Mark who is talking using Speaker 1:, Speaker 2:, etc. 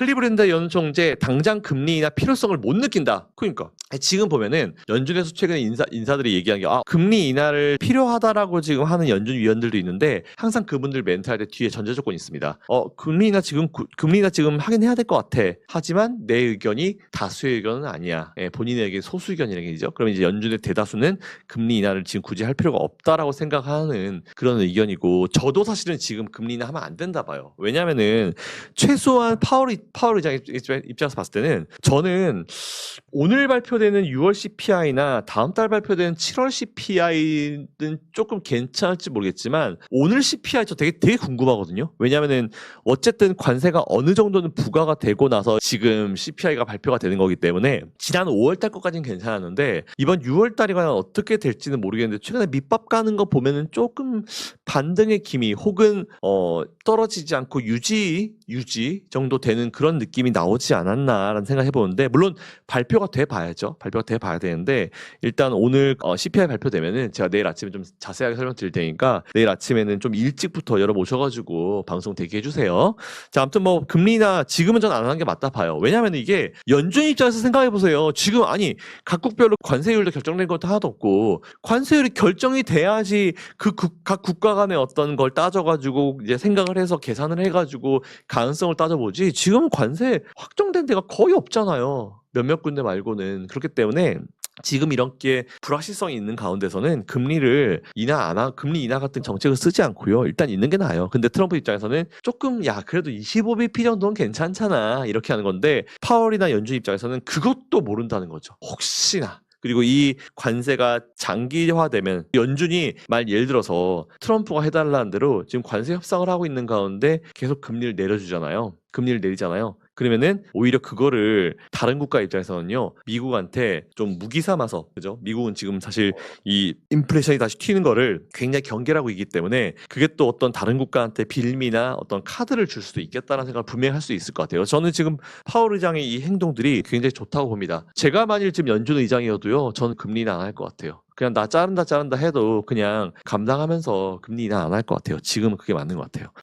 Speaker 1: 클리브랜드 연총재 당장 금리 인하 필요성을 못 느낀다. 그러니까 지금 보면은 연준에서 최근에 인사 인사들이 얘기한 게 아, 금리 인하를 필요하다라고 지금 하는 연준 위원들도 있는데 항상 그분들 때 뒤에 전제 조건이 있습니다. 어 금리 인하 지금 구- 금리 인하 지금 하긴 해야 될 것 같아. 하지만 내 의견이 다수의 의견은 아니야. 예, 의견이 소수 의견이라는 얘기죠. 그러면 이제 연준의 대다수는 금리 인하를 지금 굳이 할 필요가 없다라고 생각하는 그런 의견이고 저도 사실은 지금 금리 인하 하면 안 된다 봐요. 왜냐면은 최소한 파월 파월 의장 입장에서 봤을 때는 저는 오늘 발표 되는 6월 CPI나 다음 달 발표되는 7월 CPI는 조금 괜찮을지 모르겠지만 오늘 CPI 저 되게 되게 궁금하거든요. 왜냐면은 어쨌든 관세가 어느 정도는 부과가 되고 나서 지금 CPI가 발표가 되는 거기 때문에 지난 5월 달 것까지는 괜찮았는데 이번 6월 달이 과연 어떻게 될지는 모르겠는데 최근에 밑밥 가는 거 보면은 조금 반등의 기미 혹은 어 떨어지지 않고 유지 유지 정도 되는 그런 느낌이 나오지 않았나라는 생각 해 보는데 물론 발표가 돼 봐야죠 발표가 돼 봐야 되는데 일단 오늘 어, CPI 발표되면은 제가 내일 아침에 좀 자세하게 설명드릴 테니까 내일 아침에는 좀 일찍부터 열어 모셔가지고 방송 대기해 주세요. 자 아무튼 뭐 금리나 지금은 전 안 하는 게 맞다 봐요. 왜냐하면 이게 연준 입장에서 생각해 보세요. 지금 아니 각국별로 관세율도 결정된 것도 하나도 없고 관세율이 결정이 돼야지 그 각 국가 간의 어떤 걸 따져가지고 이제 생각을 해서 계산을 해가지고 가능성을 따져보지. 지금 관세 확정된 데가 거의 없잖아요. 몇몇 군데 말고는 그렇기 때문에 지금 이렇게 불확실성이 있는 가운데서는 금리를 인하 안 하, 금리 인하 같은 정책을 쓰지 않고요. 일단 있는 게 나아요. 근데 트럼프 입장에서는 조금 야 그래도 25bp 정도는 괜찮잖아 이렇게 하는 건데 파월이나 연준 입장에서는 그것도 모른다는 거죠. 혹시나 그리고 이 관세가 장기화되면 연준이 말 예를 들어서 트럼프가 해달라는 대로 지금 관세 협상을 하고 있는 가운데 계속 금리를 내려주잖아요. 금리를 내리잖아요. 그러면은 오히려 그거를 다른 국가 입장에서는요 미국한테 좀 무기 삼아서 그죠? 미국은 지금 사실 이 인플레이션이 다시 튀는 거를 굉장히 경계하고 있기 때문에 그게 또 어떤 다른 국가한테 빌미나 어떤 카드를 줄 수도 있겠다는 생각을 분명히 할 수 있을 것 같아요. 저는 지금 파월 의장의 이 행동들이 굉장히 좋다고 봅니다. 제가 만일 지금 연준 의장이어도요 저는 금리 인하 안할 것 같아요. 그냥 나 자른다 자른다 해도 그냥 감당하면서 금리 인하 안 할 것 같아요. 지금은 그게 맞는 것 같아요